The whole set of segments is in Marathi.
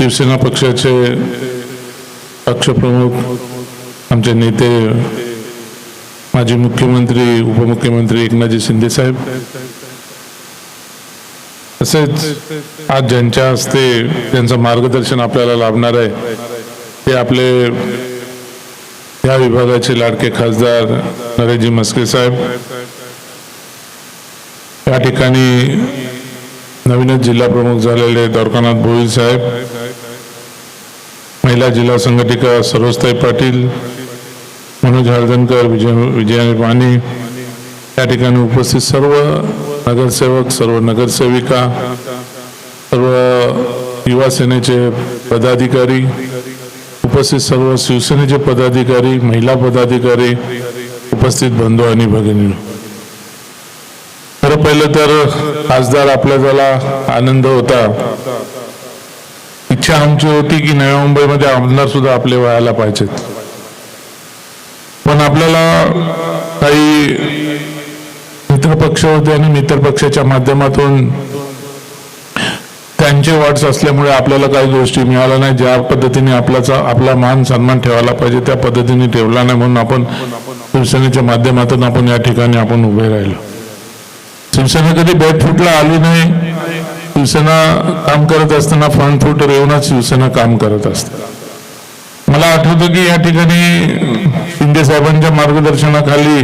शिवसेना पक्षाचे पक्षप्रमुख आमचे नेते माजी मुख्यमंत्री उपमुख्यमंत्री एकनाथजी शिंदे साहेब तसेच आज ज्यांच्या हस्ते त्यांचं मार्गदर्शन आपल्याला लाभणार आहे ते आपले या विभागाचे लाडके खासदार नरेशजी मस्के साहेब. या ठिकाणी नवीनच जिल्हा प्रमुख झालेले द्वारकानाथ भोईर साहेब महिला जिल्हा संघटिका सरोजताई पाटील मनोज हळदणकर विजय विजयाने पाणी. या ठिकाणी उपस्थित सर्व नगरसेवक सर्व नगरसेविका सर्व युवा सेनेचे पदाधिकारी उपस्थित सर्व शिवसेनेचे पदाधिकारी महिला पदाधिकारी उपस्थित बंधू आणि भगिनी खरं पहिलं तर खासदार आपल्या झाला आनंद होता. इच्छा आमची होती की नव्या मुंबईमध्ये आमदार सुद्धा आपले व्हायला पाहिजेत. पण आपल्याला काही मित्र पक्ष होते आणि मित्र पक्षाच्या माध्यमातून त्यांचे वाट्स असल्यामुळे आपल्याला काही गोष्टी मिळाल्या नाही. ज्या पद्धतीने आपल्याचा आपला मान सन्मान ठेवायला पाहिजे त्या पद्धतीने ठेवला नाही म्हणून आपण शिवसेनेच्या माध्यमातून आपण या ठिकाणी आपण उभे राहिलो. शिवसेना कधी फुटला आली नाही. शिवसेना काम करत असताना फ्रंट फुटर येऊनच शिवसेना काम करत असते. मला आठवतं की या ठिकाणी शिंदे साहेबांच्या मार्गदर्शनाखाली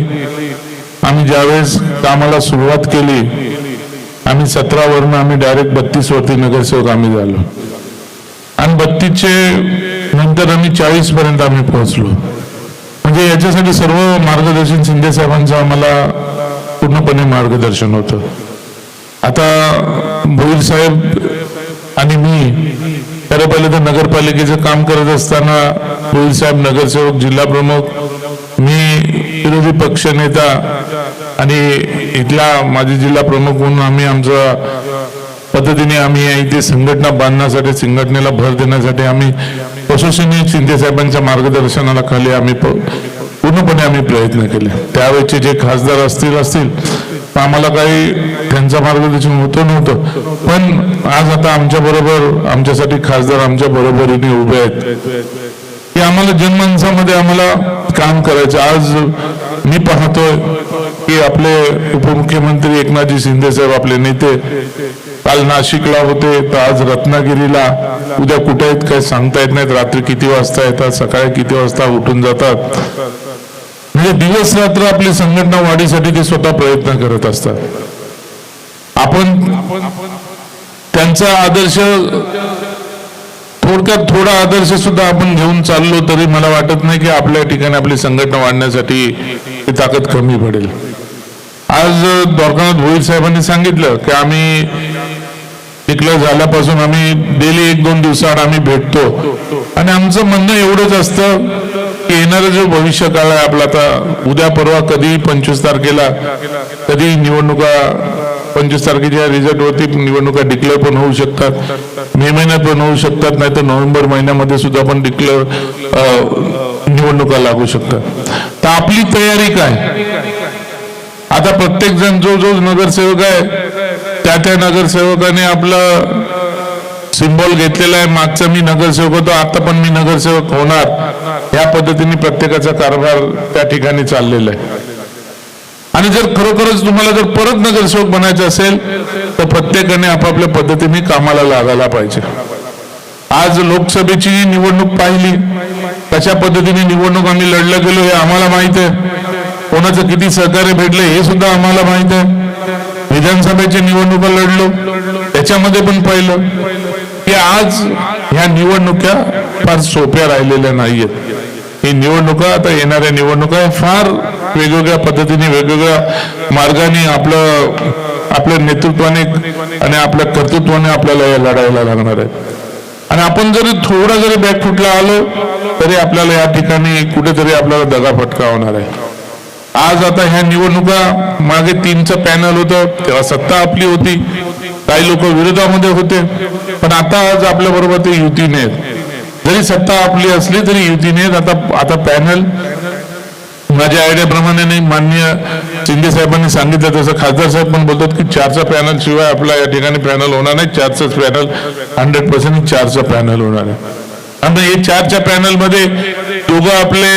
आम्ही ज्यावेळेस कामाला सुरुवात केली आम्ही सतरावरून आम्ही डायरेक्ट बत्तीस वरती नगरसेवक आम्ही झालो. आणि बत्तीसचे नंतर आम्ही चाळीस पर्यंत आम्ही पोहोचलो. म्हणजे याच्यासाठी सर्व मार्गदर्शन शिंदे साहेबांचं आम्हाला पूर्णपणे मार्गदर्शन होतं. आता भोईर साहेब आणि मी खरं पहिले तर नगरपालिकेचं काम करत असताना भोईर साहेब नगरसेवक जिल्हा प्रमुख मी विरोधी पक्ष नेता आणि इथला माजी जिल्हा प्रमुख म्हणून आम्ही आमचा पद्धतीने आम्ही इथे संघटना बांधण्यासाठी संघटनेला भर देण्यासाठी आम्ही यशस्वीने शिंदे साहेबांच्या मार्गदर्शनाला खाली आम्ही प- पूर्णपणे आम्ही प्रयत्न केले. त्यावेळेचे जे खासदार असतील असतील आम्हाला काही त्यांचं मार्गदर्शन होतं नव्हतं. पण आज आता आमच्या बरोबर आमच्यासाठी खासदार आमच्या बरोबरीने उभे आहेत. की आम्हाला जनमानसामध्ये आम्हाला काम करायचं. आज मी पाहतोय की आपले उपमुख्यमंत्री एकनाथजी शिंदे साहेब आपले नेते काल नाशिकला होते तर आज रत्नागिरीला. उद्या कुठे आहेत काय सांगता येत नाहीत. रात्री किती वाजता येतात? सकाळी किती वाजता उठून जातात? म्हणजे दिवस रात्र आपली संघटना वाढीसाठी ते स्वतः प्रयत्न करत असतात. आपण त्यांचा आदर्श थोडक्यात थोडा आदर्श सुद्धा आपण घेऊन चाललो तरी मला वाटत नाही की आपल्या ठिकाणी आपली संघटना वाढण्यासाठी ती ताकद कमी पडेल. आज द्वारकानाथ भोईर साहेबांनी सांगितलं की आम्ही डिक्लेअर झाल्यापासून आम्ही डेली एक दोन दिवसाआड आम्ही भेटतो. आणि आमचं म्हणणं एवढंच असतं येणारा जो भविष्य काळ आहे आपला आता उद्या परवा कधी पंचवीस तारखेला कधी निवडणुका पंचवीस तारखेच्या रिझल्ट वरती निवडणुका डिक्लेअर पण होऊ शकतात. मे महिन्यात पण होऊ शकतात नाही तर नोव्हेंबर महिन्यामध्ये सुद्धा पण डिक्लेअर निवडणुका लागू शकतात. तर आपली तयारी काय? आता प्रत्येक जण जो जो नगरसेवक आहे त्या त्या नगरसेवकाने आपलं सिम्बॉल घेतलेला आहे. मागचा मी नगरसेवक होतो. आता पण मी नगरसेवक होणार. या पद्धतीने प्रत्येकाचा कारभार त्या ठिकाणी चाललेला आहे. आणि जर खरोखरच तुम्हाला जर परत नगरसेवक बनायचं असेल तर प्रत्येकाने आपापल्या पद्धतीने कामाला लागायला पाहिजे. आज लोकसभेची निवडणूक पाहिली. कशा पद्धतीने निवडणूक आम्ही लढलं गेलो हे आम्हाला माहीत आहे. कोणाचं किती सहकार्य भेटलं हे सुद्धा आम्हाला माहीत आहे. विधानसभेची निवडणुका लढलो. त्याच्यामध्ये पण पाहिलं. आज ह्या निवडणुका फार सोप्या राहिलेल्या नाहीयेत. ही निवडणुका आता येणाऱ्या निवडणुका फार वेगवेगळ्या पद्धतीने वेगवेगळ्या मार्गाने आपलं आपल्या नेतृत्वाने आणि आपल्या कर्तृत्वाने आपल्याला या लढायला लागणार आहे आणि आपण जरी थोडा जरी बॅकफुटला आलो तरी आपल्याला या ठिकाणी कुठेतरी आपल्याला दगा फटका होणार आहे. आज आता ह्या निवडणुका मागे तीनचं पॅनल होतं तेव्हा सत्ता आपली होती. काही लोक विरोधामध्ये होते पण आता आज आपल्या बरोबर ते युतीने आहेत जरी सत्ता आपली असली तरी युतीने आहेत आता आता पॅनल माझ्या आयडियाप्रमाणे नाही मान्य शिंदे साहेबांनी सांगितलं तसं खासदार साहेब पण बोलतात की चारचा पॅनल शिवाय आपला या ठिकाणी पॅनल होणार नाही. चारचंच पॅनल हंड्रेड पर्सेंट चारचा पॅनल होणार आहे. आणि हे चारच्या पॅनलमध्ये दोघं आपले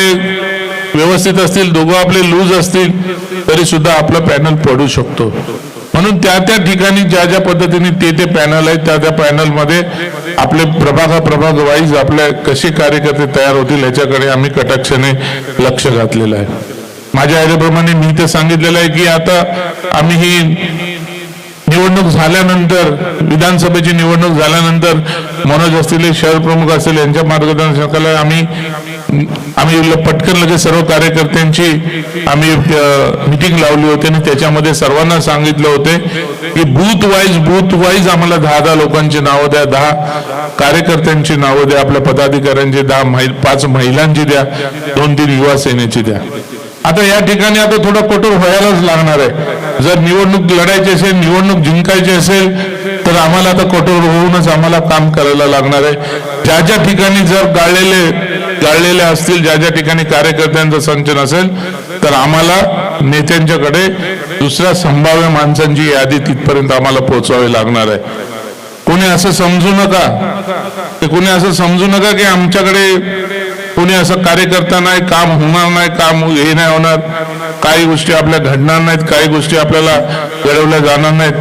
व्यवस्थित असतील दोघं आपले लूज असतील तरी सुद्धा आपलं पॅनल पडू शकतो. म्हणून त्या त्या ठिकाणी ज्या ज्या पद्धतीने ते ते पॅनल आहेत त्या त्या पॅनलमध्ये आपले प्रभाग प्रभाग वाईज आपले कसे कार्यकर्ते तयार होतील याच्याकडे आम्ही कटाक्षाने लक्ष घातलेलं आहे. माझ्या आयडियाप्रमाणे मी तर सांगितलेलं आहे की आता आम्ही ही निवडणूक झाल्यानंतर विधानसभेची निवडणूक झाल्यानंतर मनोज असतील शहर प्रमुख असतील यांच्या मार्गदर्शनाखाली आम्ही आम्ही पटकन लगेच सर्व कार्यकर्त्यांची आम्ही मिटिंग लावली होती आणि त्याच्यामध्ये सर्वांना सांगितलं होते की बूथ वाईज बूथ वाईज आम्हाला दहा दहा लोकांची नावं द्या दहा कार्यकर्त्यांची नावं द्या आपल्या पदाधिकाऱ्यांची दहा पाच महिलांची द्या दोन तीन युवा सेनेची द्या. आता या ठिकाणी आता थोडं कठोर व्हायलाच लागणार आहे. जर निवडणूक लढायची असेल निवडणूक जिंकायची असेल तर आम्हाला आता कठोर होऊनच आम्हाला काम करायला लागणार आहे. ज्या ज्या ठिकाणी जर गाळलेले गाळलेल्या असतील ज्या ज्या ठिकाणी कार्यकर्त्यांचं संचन असेल तर आम्हाला नेत्यांच्याकडे दुसऱ्या संभाव्य माणसांची यादी तिथपर्यंत आम्हाला पोहोचवावी लागणार आहे. कोणी असं समजू नका. ते कोणी असं समजू नका की आमच्याकडे कोणी असं कार्यकर्ता नाही काम होणार नाही काम हे नाही होणार. काही गोष्टी आपल्या घडणार नाहीत काही गोष्टी आपल्याला घडवल्या जाणार नाहीत.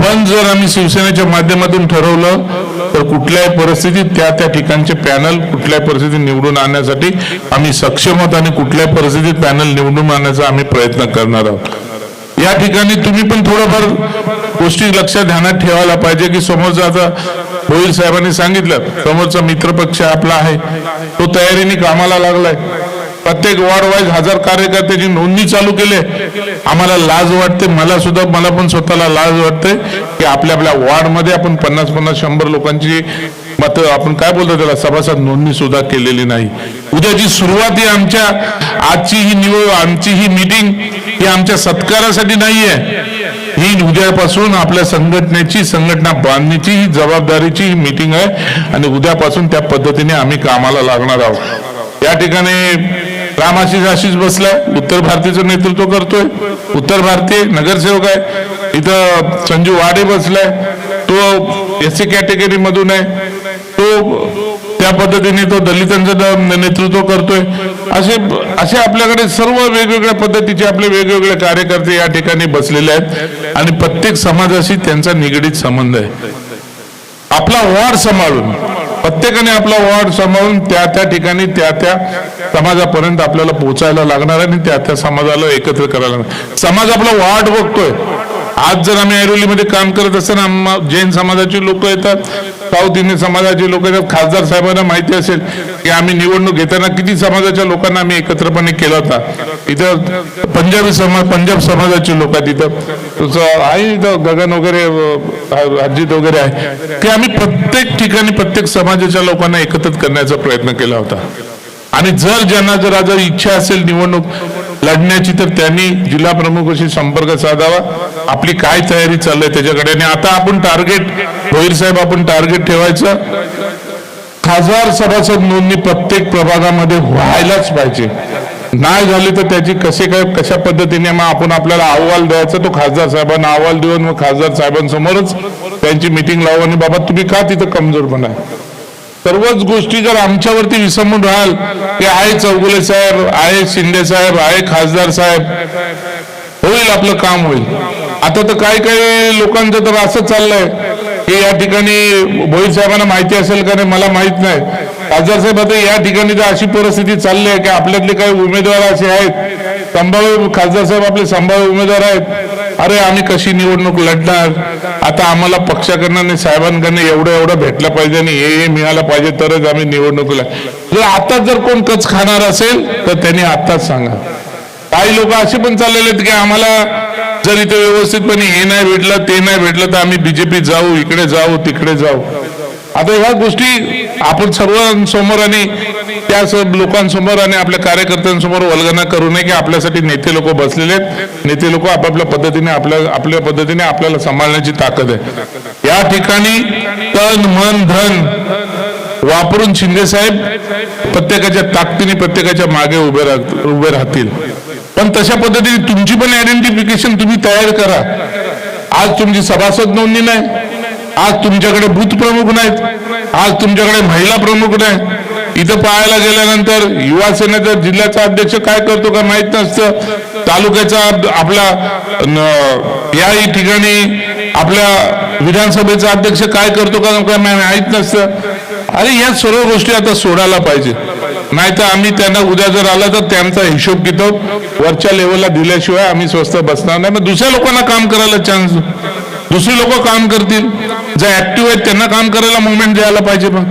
पण जर आम्ही शिवसेनेच्या माध्यमातून ठरवलं तर कुठल्याही परिस्थितीत त्या त्या ठिकाणचे पॅनल कुठल्याही परिस्थितीत निवडून आणण्यासाठी आम्ही सक्षम आहोत आणि कुठल्याही परिस्थितीत पॅनल निवडून आणण्याचा आम्ही प्रयत्न करणार आहोत. या ठिकाणी तुम्ही पण थोडंफार गोष्टी लक्षात ध्यानात ठेवायला पाहिजे की समोरचा आता होईल साहेबांनी सांगितलं समोरचा मित्रपक्ष आपला आहे तो तयारीने कामाला लागलाय. प्रत्येक वॉर्ड वाईज हजार कार्यकर्त्याची नोंदणी चालू केली. आम्हाला लाज वाटते मला सुद्धा मला पण स्वतःला लाज वाटते की आपल्या आपल्या वॉर्डमध्ये आपण पन्नास पन्नास शंभर लोकांची मत आपण काय बोलतो त्याला सभासद नोंदणी सुद्धा केलेली नाही. उद्याची सुरुवात ही आमच्या आजची ही निवड आमची ही मीटिंग ही आमच्या सत्कारासाठी नाहीये. ही उद्यापासून आपल्या संघटनेची संघटना बांधणीची ही जबाबदारीची ही मीटिंग आहे आणि उद्यापासून त्या पद्धतीने आम्ही कामाला लागणार आहोत. या ठिकाणी रामाशीष आशिष बसलाय. उत्तर भारतीचं नेतृत्व करतोय. उत्तर भारतीय नगरसेवक आहे. इथं संजू वाडे बसलाय. तो एस सी कॅटेगरी मधून आहे. तो त्या पद्धतीने तो दलितांचं नेतृत्व करतोय. असे असे आपल्याकडे सर्व वेगवेगळ्या पद्धतीचे आपले वेगवेगळे कार्यकर्ते या ठिकाणी बसलेले आहेत. आणि प्रत्येक समाजाशी त्यांचा निगडीत संबंध आहे. आपला वार सांभाळून प्रत्येकाने आपला वॉर्ड सांभाळून त्या त्या ठिकाणी त्या त्या समाजापर्यंत आपल्याला पोहोचायला लागणार आहे आणि त्या त्या समाजाला एकत्र करायला लागणार समाज आपला वॉर्ड बघतोय. आज जर आम्ही ऐरोलीमध्ये काम करत असताना जैन समाजाची लोक येतात साऊथ इंडियन समाजाची लोक येतात खासदार साहेबांना माहिती असेल की आम्ही निवडणूक घेताना किती समाजाच्या लोकांना आम्ही एकत्रपणे केला होता. इथं पंजाबी समाज पंजाब समाजाची लोक आहेत इथं. तुझं आहे इथं गगन वगैरे अं, अजित वगैरे आहे. की आम्ही प्रत्येक ठिकाणी प्रत्येक समाजाच्या लोकांना एकत्रित करण्याचा प्रयत्न केला होता. आणि जर ज्यांना जर आज इच्छा असेल निवडणूक लढण्याची तर त्यांनी जिल्हा प्रमुखाशी संपर्क साधावा. आपली काय तयारी चाललंय त्याच्याकडे? आणि आता आपण टार्गेट भोईर साहेब आपण टार्गेट ठेवायचं. खासदार सभासद नोंदणी प्रत्येक प्रभागामध्ये व्हायलाच पाहिजे. नाही झाली तर त्याची कसे काय कशा पद्धतीने मग आपण आपल्याला अहवाल द्यायचा? तो खासदार साहेबांना अहवाल देऊन मग खासदार साहेबांसमोरच त्यांची मिटिंग लावू. आणि बाबा तुम्ही का तिथं कमजोर बनाय सर्वच गोष्टी जर आमच्यावरती विसंबून राहाल की आहे चौगुले साहेब आहे शिंदे साहेब आहे खासदार साहेब. होईल आपलं काम होईल. आता तर काही काही लोकांचं तर असंच चाललंय की या ठिकाणी भोईर साहेबांना माहिती असेल का नाही मला माहीत नाही. खासदार साहेब आता या ठिकाणी तर अशी परिस्थिती चालली आहे की आपल्यातले काही उमेदवार असे आहेत. संभाव्य खासदार साहेब आपले संभाव्य उमेदवार आहेत. अरे आम्ही कशी निवडणूक लढणार? आता आम्हाला पक्षाकडनं आणि साहेबांकडनं एवढं एवढं भेटलं पाहिजे आणि हे हे मिळालं पाहिजे तरच आम्ही निवडणुकीला जर आताच जर कोण कच खाणार असेल तर त्यांनी आताच सांगा. काही लोक असे पण चाललेले आहेत की आम्हाला जर इथे व्यवस्थितपणे हे नाही भेटलं ते नाही भेटलं तर आम्ही बीजेपी जाऊ इकडे जाऊ तिकडे जाऊ. आता ह्या गोष्टी आपण सर्वांसमोर आणि त्या लोकांसमोर आणि आपल्या कार्यकर्त्यांसमोर वल्गना करू नये की आपल्यासाठी नेते लोक बसलेले आहेत. नेते लोक आपापल्या पद्धतीने आपल्या आपल्या पद्धतीने आपल्याला सांभाळण्याची ताकद आहे. या ठिकाणी तन मन धन वापरून शिंदे साहेब प्रत्येकाच्या ताकदीने प्रत्येकाच्या मागे उभे राहत उभे राहतील. पण तशा पद्धतीने तुमची पण आयडेंटिफिकेशन तुम्ही तयार करा. आज तुमची सभासद नोंदणी नाही. आज तुमच्याकडे बूथ प्रमुख नाहीत. आज तुमच्याकडे महिला प्रमुख नाही. इथं पाहायला गेल्यानंतर युवा सेनेचा जिल्ह्याचा अध्यक्ष काय करतो का माहीत नसतं. तालुक्याचा आपला याही ठिकाणी आपल्या विधानसभेचा अध्यक्ष काय करतो का काय माहीत नसतं. अरे या सर्व गोष्टी आता सोडायला पाहिजे. नाहीतर आम्ही त्यांना उद्या जर आला तर त्यांचा हिशोब किताब वरच्या लेवलला दिल्याशिवाय आम्ही स्वस्त बसणार नाही. मग दुसऱ्या लोकांना काम करायला चान्स दुसरी लोक काम करतील. जे ऍक्टिव्ह आहेत त्यांना काम करायला मुवमेंट द्यायला पाहिजे मग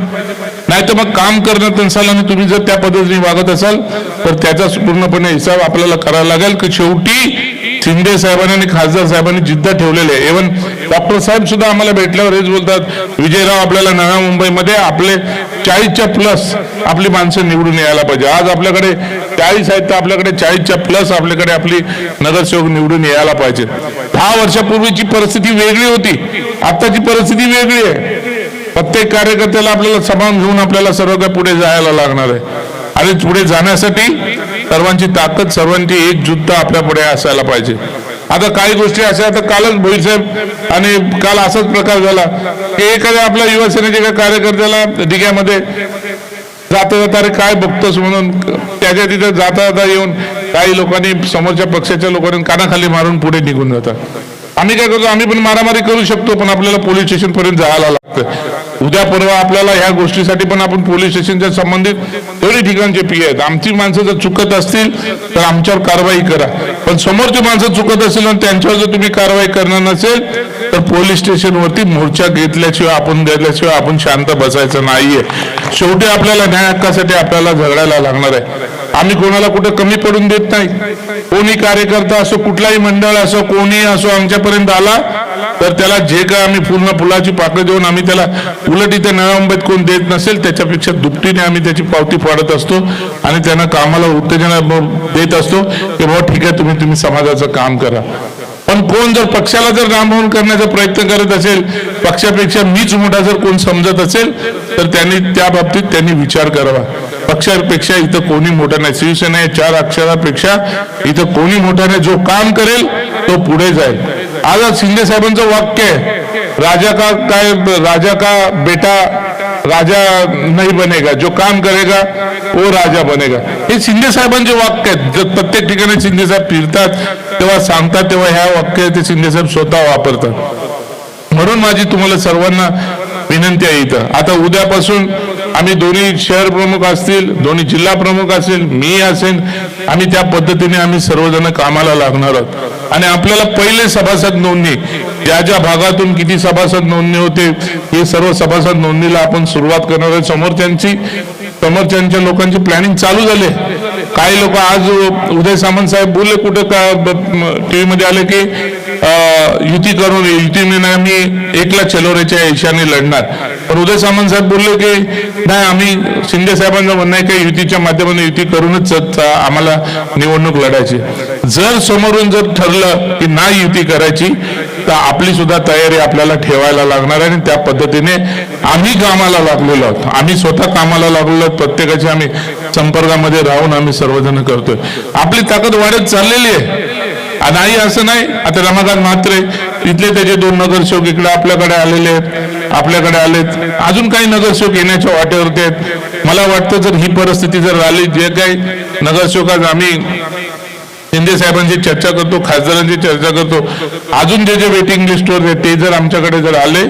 नाही तर मग काम करणं त्यांचा आणि तुम्ही जर त्या पद्धतीने वागत असाल तर त्याचा पूर्णपणे हिसाब आपल्याला करावा लागेल की शेवटी शिंदे साहेबांनी आणि खासदार साहेबांनी जिद्द ठेवलेली आहे. डॉक्टर साहेब सुद्धा आम्हाला भेटल्यावर हेच बोलतात विजयराव आपल्याला नव्या मुंबईमध्ये आपले चाळीसच्या प्लस आपली माणसं निवडून यायला पाहिजे. आज आपल्याकडे चाळीस आहेत तर आपल्याकडे चाळीसच्या प्लस आपल्याकडे आपली नगरसेवक निवडून यायला पाहिजे. दहा वर्षापूर्वीची परिस्थिती वेगळी होती. आताची परिस्थिती वेगळी आहे. प्रत्येक कार्यकर्त्याला आपल्याला समान घेऊन आपल्याला सर्व काही पुढे जायला लागणार आहे. आणि पुढे जाण्यासाठी सर्वांची ताकद सर्वांची एकजुटता आपल्या पुढे असायला पाहिजे. आता काही गोष्टी अशा आता कालच भोईर साहेब आणि काल असाच प्रकार झाला. की एखाद्या आपल्या युवा सेनेच्या एका कार्यकर्त्याला डिग्यामध्ये जाता जाता अरे काय बघतोस म्हणून त्याच्या तिथे जाता जाता येऊन काही लोकांनी समोरच्या पक्षाच्या लोकांनी कानाखाली मारून पुढे निघून जातात. आम्ही काय करतो आम्ही पण मारामारी करू शकतो पण आपल्याला पोलीस स्टेशन पर्यंत जायला लागतं उद्या परवा आपल्याला ह्या गोष्टीसाठी पण आपण पोलीस स्टेशनच्या संबंधित एवढी ठिकाणचे पी आहेत. आमची माणसं जर चुकत असतील तर आमच्यावर कारवाई करा. पण समोरची माणसं चुकत असेल आणि त्यांच्यावर जर तुम्ही कारवाई करणार नसेल तर पोलीस स्टेशनवरती मोर्चा घेतल्याशिवाय आपण घेतल्याशिवाय आपण शांत बसायचं नाहीये. शेवटी आपल्याला न्याय हक्कासाठी आपल्याला झगडायला लागणार आहे. आम्ही कोणाला कुठं कमी पडून देत नाही. कोणी कार्यकर्ता असो कुठलाही मंडळ असो कोणी असो आमच्यापर्यंत आला तर त्याला जे काय आम्ही पूर्ण फुलाची पाकळी देऊन आम्ही त्याला उलट इथे नव्या कोण देत नसेल त्याच्यापेक्षा दुपटीने आम्ही त्याची पावती फाडत असतो आणि त्यांना कामाला उत्तेजना देत असतो की बाबा ठीक आहे तुम्ही तुम्ही समाजाचं काम करा. पण कोण जर पक्षाला जर रामभवन करण्याचा प्रयत्न करत असेल पक्षापेक्षा मीच मोठा जर कोण समजत असेल तर त्यांनी त्या बाबतीत त्यांनी विचार करावा. पक्षापेक्षा इथं कोणी मोठा नाही. शिवसेना या चार अक्षरापेक्षा इथं कोणी मोठा नाही. जो काम करेल तो पुढे जाईल. आज आज शिंदे साहेबांचं वाक्य आहे राजा का काय राजा का बेटा राजा नाही बनेगा. जो काम करेगा वो राजा बनेगा. हे शिंदे साहेबांचे वाक्य आहेत. जर प्रत्येक ठिकाणी शिंदे साहेब फिरतात तेव्हा सांगतात तेव्हा ह्या वाक्य ते शिंदे साहेब स्वतः वापरतात. म्हणून माझी तुम्हाला सर्वांना विनंती आहे इथं. आता उद्यापासून आम्ही दोन्ही शहर प्रमुख असतील दोन्ही जिल्हा प्रमुख असेल मी असेल आम्ही त्या पद्धतीने आम्ही सर्वजण कामाला लागणार आहोत. आणि आपल्याला पहिले सभासद नोंदणी ज्या ज्या भागातून किती सभासद नोंदणी होते हे सर्व सभासद नोंदणीला आपण सुरुवात करणार आहे समोरच्यांची समोरच्यांच्या लोकांची प्लॅनिंग चालू झाले काही लोक आज उदय सामंत साहेब बोलले कुठं का टी मध्ये आले की युती करून युतीने आम्ही एकला चलोरेच्या ईशाने लढणार. पण उदय सामंत साहेब बोलले की नाही आम्ही शिंदे साहेबांचं म्हणणं आहे की युतीच्या माध्यमातून युती करूनच आम्हाला निवडणूक लढायची जर समोरून जर ठरलं की नाही युती करायची तर आपली सुद्धा तयारी आपल्याला ठेवायला लागणार आहे आणि त्या पद्धतीने आम्ही कामाला लागलेलो आहोत. आम्ही स्वतः कामाला लागलेलो आहोत. प्रत्येकाच्या आम्ही संपर्कामध्ये राहून आम्ही सर्वजण करतोय. आपली ताकद वाढत चाललेली आहे. नाही असं नाही. आता रमाकांत म्हात्रे तिथले त्याचे दोन नगरसेवक इकडे आपल्याकडे आलेले आहेत. आपल्याकडे आलेत. अजून काही नगरसेवक येण्याच्या वाटेवरती आहेत. मला वाटतं जर ही परिस्थिती जर आली जे काही नगरसेवक आज आम्ही शिंदे साहेबांची चर्चा करतो खासदारांची चर्चा करतो. अजून जे जे वेटिंग लिस्टवर आहे ते जर आमच्याकडे जर आले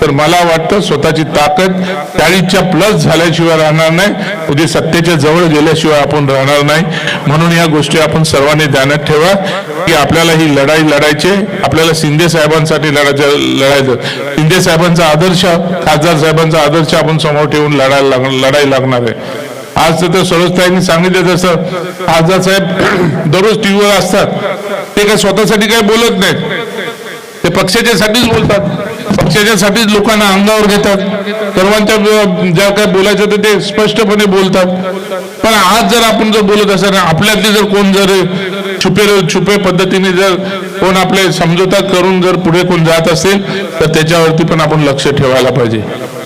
तर मला वाटतं स्वतःची ताकद चाळीसच्या प्लस झाल्याशिवाय राहणार नाही. उद्या सत्तेच्या जवळ गेल्याशिवाय आपण राहणार नाही. म्हणून या गोष्टी आपण सर्वांनी ध्यानात ठेवा की आपल्याला ही लढाई लढायची आपल्याला शिंदे साहेबांसाठी लढायचं लढायचं. शिंदे साहेबांचा आदर्श खासदार साहेबांचा आदर्श आपण समोर ठेवून लढायला लाग लढाई लागणार आहे. आज तर सरोजताईंनी सांगितलं जसं खासदार साहेब दररोज टीव्हीवर असतात. ते काय स्वतःसाठी काही बोलत नाहीत. ते पक्षाच्यासाठीच बोलतात. पक्षाच्यासाठीच लोकांना अंगावर घेतात. सर्वांच्या ज्या काय बोलायचं तर ते स्पष्टपणे बोलतात. पण आज जर आपण जर बोलत असेल आपल्यातले जर कोण जर छुपे छुपे पद्धतीने जर कोण आपले समजोता करून जर पुढे कोण जात असेल तर त्याच्यावरती पण आपण लक्ष ठेवायला पाहिजे.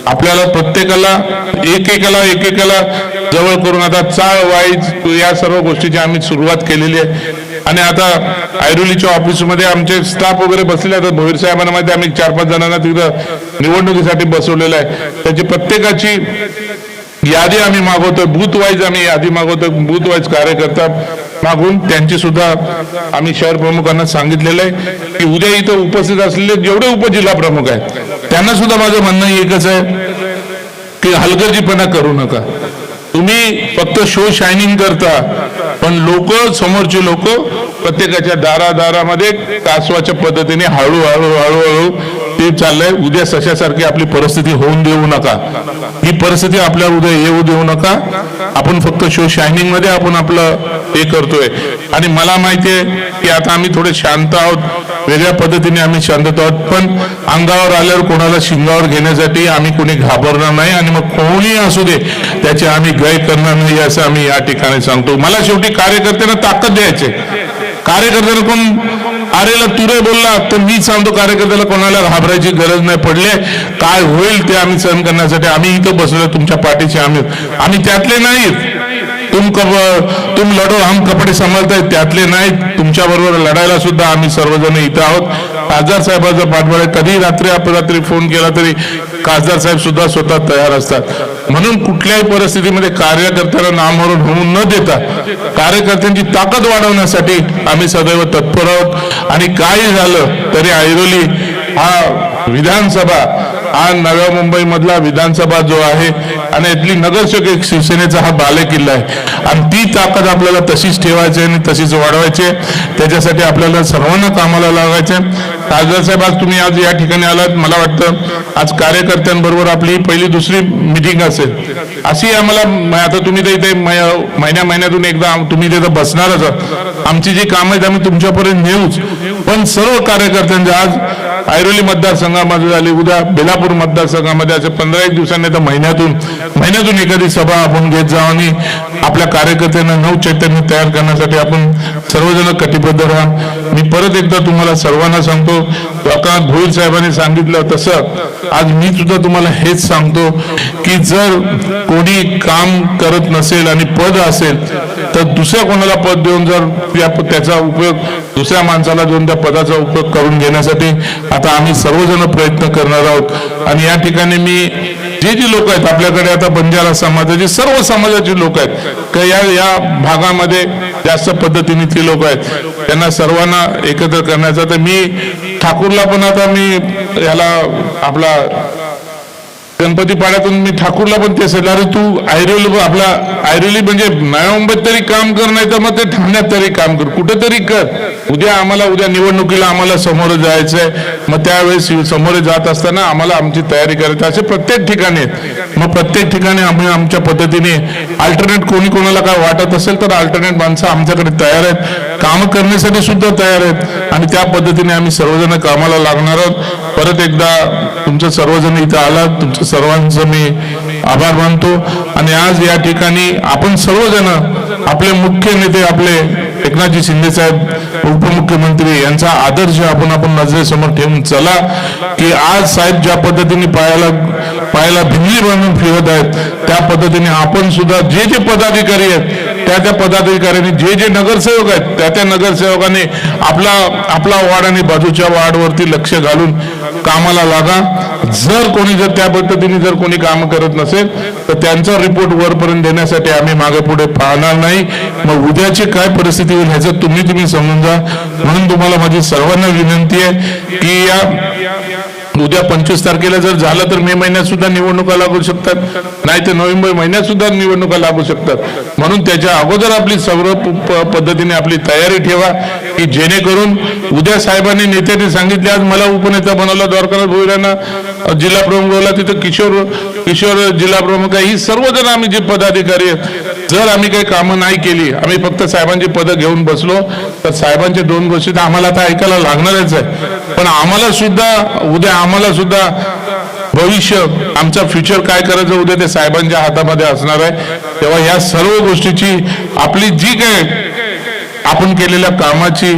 आपल्याला प्रत्येकाला एकेकाला एकेकाला जवळ करून आता चाळ वाईज या सर्व गोष्टीची आम्ही सुरुवात केलेली आहे. आणि आता ऐरोलीच्या ऑफिसमध्ये आमचे स्टाफ वगैरे बसले आहेत. भोईर साहेबांना माहिती आम्ही चार पाच जणांना तिथं निवडणुकीसाठी बसवलेलं आहे. त्याची प्रत्येकाची यादी आम्ही मागवतोय. बूथ वाईज आम्ही यादी मागवतोय. बूथ वाईज कार्यकर्ता मागून त्यांची सुद्धा आम्ही शहर प्रमुखांना सांगितलेलं आहे की उद्या इथं उपस्थित असलेले जेवढे उपजिल्हा प्रमुख आहेत त्यांना सुद्धा माझं म्हणणं एकच आहे की हलगर्जीपणा करू नका. तुम्ही फक्त शो शायनिंग करता पण लोक समोरचे लोक प्रत्येकाच्या दारादारामध्ये कासवाच्या पद्धतीने हळूहळू हळूहळू ते चाललंय. उद्या सशासारखी आपली परिस्थिती होऊन देऊ नका. ही परिस्थिती आपल्या उद्या येऊ देऊ नका. आपण फक्त शो शायनिंगमध्ये आपण आपलं हे करतोय. आणि मला माहितीये की आता आम्ही थोडे शांत आहोत. वेगळ्या पद्धतीने आम्ही शांत आहोत. पण अंगावर आल्यावर कोणाला शिंगावर घेण्यासाठी आम्ही कोणी घाबरणार नाही. आणि मग कोणी असू दे त्याचे आम्ही गय करणार नाही असं आम्ही या ठिकाणी सांगतो. मला शेवटी कार्यकर्त्यांना ताकद द्यायचे कार्यकर्त्यांना कोण अरेला तुरे बोलला तर मी सांगतो कार्यकर्त्याला कोणाला घाबरायची गरज नाही पडले. काय होईल ते आम्ही सहन करण्यासाठी आम्ही इथं बसलो तुमच्या पाठीचे आम्ही. आम्ही त्यातले नाहीत. तुम कप तुम लढो हम कपडे सांभाळताय त्यातले नाहीत. तुमच्या बरोबर लढायला सुद्धा आम्ही सर्वजण इथं आहोत. खासदार साहेबांचा पाठबळ आहे. कधी रात्री अपरात्री फोन केला तरी खासदार साहेब सुद्धा स्वतः तयार असतात. म्हणून कुठल्याही परिस्थितीमध्ये कार्यकर्त्याला नामोहरून होऊन न देता कार्यकर्त्यांची ताकद वाढवण्यासाठी आम्ही सदैव तत्पर आहोत. आणि काही झालं तरी ऐरोली हा विधानसभा. हा नव्या मुंबई मधला विधानसभा जो आहे आणि इथली नगरसेवक एक शिवसेनेचा हा बालेकिल्ला आहे. आणि ती ताकद आपल्याला तशीच ठेवायची आणि तशीच वाढवायची. त्याच्यासाठी आपल्याला सर्वांना कामाला लागायचे. खासदार साहेब आज तुम्ही आज या ठिकाणी आलात. मला वाटतं आज कार्यकर्त्यांबरोबर आपली पहिली दुसरी मिटिंग असेल. अशी आम्हाला आता तुम्ही तर इथे महिन्या महिन्यातून एकदा तुम्ही तिथं बसणारच आमची जी कामं आहेत आम्ही तुमच्यापर्यंत नेऊच. पण सर्व कार्यकर्त्यांचे आज ऐरोली मतदारसंघामध्ये झाली. उद्या बेलापूर मतदारसंघामध्ये असे पंधरा एक दिवसांनी तर महिन्यातून महिन्यातून एखादी सभा आपण घेत जाऊ आणि आपल्या कार्यकर्त्यांना नऊ चैतन्य तयार करण्यासाठी आपण सर्वजण कटिबद्ध राहा मी परत एकदा तुम्हाला सर्वांना सांगतो डॉक्टर भोईर साहेबांनी सांगितलं तसं. आज मी सुद्धा तुम्हाला हेच सांगतो की जर कोणी काम करत नसेल आणि पद असेल तर दुसऱ्या कोणाला पद देऊन जर या त्याचा उपयोग दुसऱ्या माणसाला देऊन त्या पदाचा उपयोग करून घेण्यासाठी आता आम्ही सर्वजण प्रयत्न करणार आहोत. आणि या ठिकाणी मी जे जे लोक आहेत आपल्याकडे आता बंजारा समाजाचे सर्व समाजाचे लोक आहेत का या या भागामध्ये जास्त पद्धतीने ते लोक आहेत त्यांना सर्वांना एकत्र करण्याचा. तर मी ठाकूरला पण आता मी याला आपला गणपतीपाड्यातून मी ठाकूरला पण ते असेल अरे तू आयरोल आपला आयरोली म्हणजे नव्या मुंबईत तरी काम कर नाही तर मग ते ठाण्यात तरी काम कर. कुठेतरी कर. उद्या आम्हाला उद्या निवडणुकीला आम्हाला समोर जायचंय. मग त्यावेळेस समोर जात असताना आम्हाला आमची तयारी करायची. असे प्रत्येक ठिकाणी आहेत. मग प्रत्येक ठिकाणी आम्ही आमच्या पद्धतीने अल्टरनेट कोणी कोणाला काय वाटत असेल तर अल्टरनेट माणसं आमच्याकडे तयार आहेत. काम करण्यासाठी सुद्धा तयार आहेत. आणि त्या पद्धतीने आम्ही सर्वजण कामाला लागणार आहोत. परत एकदा तुमचं सर्वजण इथं आलात. तुमचं सर्वांचं मी आभार मानतो. आणि आज या ठिकाणी आपण सर्वजण आपले मुख्य नेते आपले एकनाथजी शिंदे साहेब उपमुख्यमंत्री यांचा आदर्श आपण आपण नजरेसमोर ठेवून चला की आज साहेब ज्या पद्धतीने पायाला पायाला भिंगली बांधून फिरत आहेत त्या पद्धतीने आपण सुद्धा जे जे पदाधिकारी आहेत त्या त्या पदाधिकाऱ्यांनी जे जे नगरसेवक आहेत त्या त्या नगरसेवकांनी आपला आपला वार्ड आणि बाजूच्या वार्डवरती लक्ष घालून कामाला लागा. जर कोणी जर त्या पद्धतीने जर कोणी काम करत नसेल तर त्यांचा रिपोर्ट वरपर्यंत देण्यासाठी आम्ही मागे पुढे पाहणार नाही. मग उद्याची काय परिस्थिती होईल ह्याचं तुम्ही तुम्ही समजून जा. म्हणून तुम्हाला माझी सर्वांना विनंती आहे की या उद्या पंचवीस तारखेला जर झालं तर मे महिन्यात सुद्धा निवडणुका लागू शकतात. नाही तर नोव्हेंबर महिन्यात सुद्धा निवडणुका लागू शकतात. म्हणून त्याच्या अगोदर आपली सर्व पद्धतीने आपली तयारी ठेवा की जेणेकरून उद्या साहेबांनी नेत्यांनी सांगितले आज मला उपनेता बनवला द्वारकानाथ भोईरांना जिल्हा प्रमुख बोलला तिथं किशोर किशोर जिल्हा प्रमुख आहे. ही सर्वजण आम्ही जे पदाधिकारी आहेत जर आम्ही काही कामं नाही केली आम्ही फक्त साहेबांची पदं घेऊन बसलो तर साहेबांच्या दोन गोष्टी तर आम्हाला आता ऐकायला लागणारच आहे. पण आम्हाला सुद्धा उद्या आम्हाला सुद्धा भविष्य आमचा फ्युचर काय करायचं उद्या ते साहेबांच्या हातामध्ये असणार आहे. तेव्हा या सर्व गोष्टीची आपली जी काय आपण केलेल्या कामाची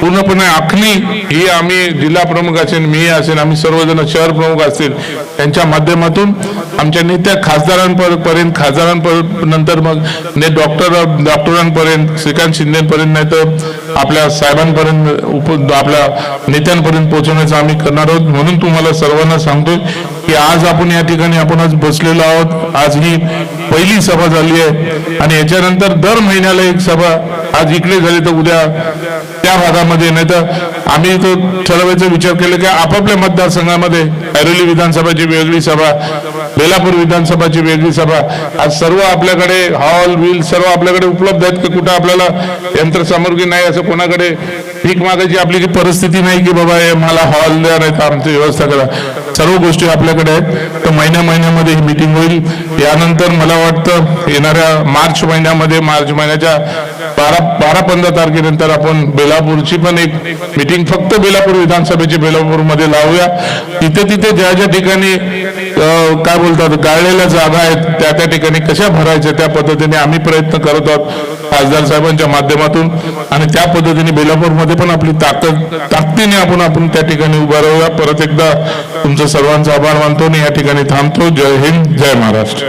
पूर्णपणे आखणी ही आम्ही जिल्हा प्रमुख असेल मी असेल आम्ही सर्वजण शहर प्रमुख असतील त्यांच्या माध्यमातून आमच्या नेत्या खासदारांपर्यंत खासदारांपर्यंत नंतर मग ने डॉक्टर डॉक्टरांपर्यंत श्रीकांत शिंदेपर्यंत नाही तर आपल्या साहेबांपर्यंत उप आपल्या नेत्यांपर्यंत पोहोचवण्याचं आम्ही करणार आहोत. म्हणून तुम्हाला सर्वांना सांगतो की आज आपण या ठिकाणी आपण आज बसलेलो आहोत. आज ही पहिली सभा झाली आहे. आणि याच्यानंतर दर महिन्याला एक सभा आज इकडे झाली तर उद्या त्या भागामध्ये नाही तर आम्ही तो ठरवायचा विचार केला की आपापल्या मतदारसंघामध्ये ऐरोली विधानसभाची वेगळी सभा बेलापूर विधानसभाची वेगळी सभा आज सर्व आपल्याकडे हॉल व्हील सर्व आपल्याकडे उपलब्ध आहेत की कुठं आपल्याला यंत्रसामुग्री नाही असं कोणाकडे? पीक मागायची आपली जी परिस्थिती नाही की बाबा हे मला हॉल द्या नाही तर आमची व्यवस्था करा. सर्व गोष्टी आपल्याकडे आहेत. तर महिन्या महिन्यामध्ये ही मिटिंग होईल. यानंतर मला वाटतं येणाऱ्या मार्च महिन्यामध्ये मार्च महिन्याच्या बारा बारा पंधरा तारखेनंतर आपण बेलापूरची पण एक मिटिंग फक्त बेलापूर विधानसभेची बेलापूरमध्ये लावूया. तिथे तिथे ज्या ज्या ठिकाणी काय बोलतात गाळलेल्या जागा आहेत त्या त्या ठिकाणी कशा भरायच्या त्या पद्धतीने आम्ही प्रयत्न करत आहोत. खासदार साहेबांच्या माध्यमातून आणि त्या पद्धतीने बेलापूरमध्ये पण आपली ताकद ताकदीने आपण आपण त्या ठिकाणी उभा राहूया. परत एकदा तुमचं सर्वांचा आभार मानतो आणि या ठिकाणी थांबतो. जय हिंद जय महाराष्ट्र.